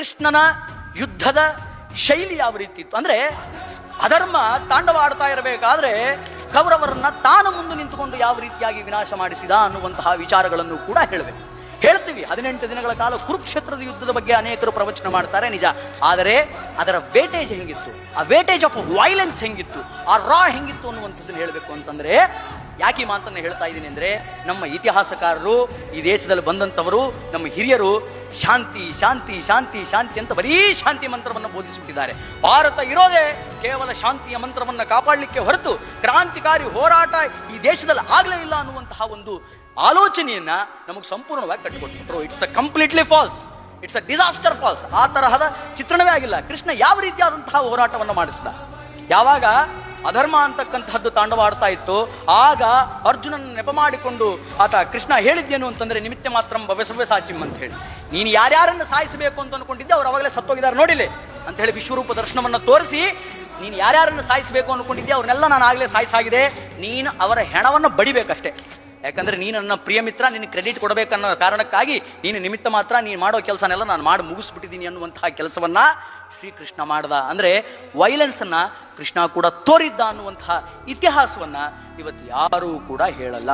ಕೃಷ್ಣನ ಯುದ್ಧದ ಶೈಲಿ ಯಾವ ರೀತಿ ಇತ್ತು? ಅಂದ್ರೆ ಅಧರ್ಮ ತಾಂಡವಾಡ್ತಾ ಇರಬೇಕಾದ್ರೆ ಕೌರವರನ್ನ ತಾನು ಮುಂದೆ ನಿಂತುಕೊಂಡು ಯಾವ ರೀತಿಯಾಗಿ ವಿನಾಶ ಮಾಡಿಸಿದ ಅನ್ನುವಂತಹ ವಿಚಾರಗಳನ್ನು ಕೂಡ ಹೇಳಬೇಕು. ಹೇಳ್ತೀವಿ. ಹದಿನೆಂಟು ದಿನಗಳ ಕಾಲ ಕುರುಕ್ಷೇತ್ರದ ಯುದ್ಧದ ಬಗ್ಗೆ ಅನೇಕರು ಪ್ರವಚನ ಮಾಡ್ತಾರೆ ನಿಜ. ಆದರೆ ಅದರ ವೇಟೇಜ್ ಹೆಂಗಿತ್ತು? ಆ ವೇಟೇಜ್ ಆಫ್ ವೈಲೆನ್ಸ್ ಹೆಂಗಿತ್ತು? ಆ ರಾ ಹೆಂಗಿತ್ತು ಅನ್ನುವಂಥದ್ದನ್ನು ಹೇಳಬೇಕು ಅಂತಂದ್ರೆ, ಯಾಕೆ ಮಾತನ್ನ ಹೇಳ್ತಾ ಇದ್ದೀನಿ ಅಂದ್ರೆ, ನಮ್ಮ ಇತಿಹಾಸಕಾರರು, ಈ ದೇಶದಲ್ಲಿ ಬಂದಂಥವರು, ನಮ್ಮ ಹಿರಿಯರು ಶಾಂತಿ ಶಾಂತಿ ಶಾಂತಿ ಶಾಂತಿ ಅಂತ ಬರೀ ಶಾಂತಿ ಮಂತ್ರವನ್ನು ಬೋಧಿಸಿಬಿಟ್ಟಿದ್ದಾರೆ. ಭಾರತ ಇರೋದೇ ಕೇವಲ ಶಾಂತಿಯ ಮಂತ್ರವನ್ನು ಕಾಪಾಡಲಿಕ್ಕೆ ಹೊರತು ಕ್ರಾಂತಿಕಾರಿ ಹೋರಾಟ ಈ ದೇಶದಲ್ಲಿ ಆಗಲೇ ಇಲ್ಲ ಅನ್ನುವಂತಹ ಒಂದು ಆಲೋಚನೆಯನ್ನ ನಮಗೆ ಸಂಪೂರ್ಣವಾಗಿ ಕಟ್ಟಿಕೊಟ್ಬಿಟ್ರು it's a completely false it's a disaster false ಆ ತರಹದ ಚಿತ್ರಣವೇ ಆಗಿಲ್ಲ. ಕೃಷ್ಣ ಯಾವ ರೀತಿಯಾದಂತಹ ಹೋರಾಟವನ್ನು ಮಾಡಿಸಿದ? ಯಾವಾಗ ಅಧರ್ಮ ಅಂತಕ್ಕಂತಹದ್ದು ತಾಂಡವಾಡ್ತಾ ಇತ್ತು, ಆಗ ಅರ್ಜುನನ ನೆಪ ಮಾಡಿಕೊಂಡು ಆತ ಕೃಷ್ಣ ಹೇಳಿದ್ದೇನು ಅಂತಂದ್ರೆ ನಿಮಿತ್ತ ಮಾತ್ರ ಬವೆಸವೆ ಸಾಚಿಮ್ ಅಂತ ಹೇಳಿ. ನೀನು ಯಾರ್ಯಾರನ್ನು ಸಾಯಿಸಬೇಕು ಅಂತ ಅನ್ಕೊಂಡಿದ್ದೆ, ಅವ್ರು ಅವಾಗಲೇ ಸತ್ತೋಗಿದ್ದಾರೆ ನೋಡಿಲೆ. ಅಂತ ಹೇಳಿ ವಿಶ್ವರೂಪ ದರ್ಶನವನ್ನು ತೋರಿಸಿ, ನೀನು ಯಾರ್ಯಾರನ್ನು ಸಾಯಿಸಬೇಕು ಅನ್ಕೊಂಡಿದ್ದೆ ಅವ್ರನ್ನೆಲ್ಲ ನಾನು ಆಗಲೇ ಸಾಯಿಸಾಗಿದೆ, ನೀನು ಅವರ ಹೆಣವನ್ನು ಬಡಿಬೇಕಷ್ಟೇ. ಯಾಕಂದ್ರೆ ನೀನು ನನ್ನ ಪ್ರಿಯ ಮಿತ್ರ ನಿನ್ನ ಕ್ರೆಡಿಟ್ ಕೊಡಬೇಕನ್ನೋ ಕಾರಣಕ್ಕಾಗಿ ನೀನು ನಿಮಿತ್ತ ಮಾತ್ರ ನೀನು ಮಾಡೋ ಕೆಲಸನೆಲ್ಲ ನಾನು ಮಾಡಿ ಮುಗಿಸ್ಬಿಟ್ಟಿದ್ದೀನಿ ಅನ್ನುವಂತಹ ಕೆಲಸವನ್ನ ಶ್ರೀಕೃಷ್ಣ ಮಾಡ್ದ. ಅಂದ್ರೆ ಅನ್ನ ಕೃಷ್ಣ ಕೂಡ ತೋರಿದ್ದ ಅನ್ನುವಂತಹ ಇತಿಹಾಸವನ್ನ ಇವತ್ತು ಯಾರೂ ಕೂಡ ಹೇಳಲ್ಲ.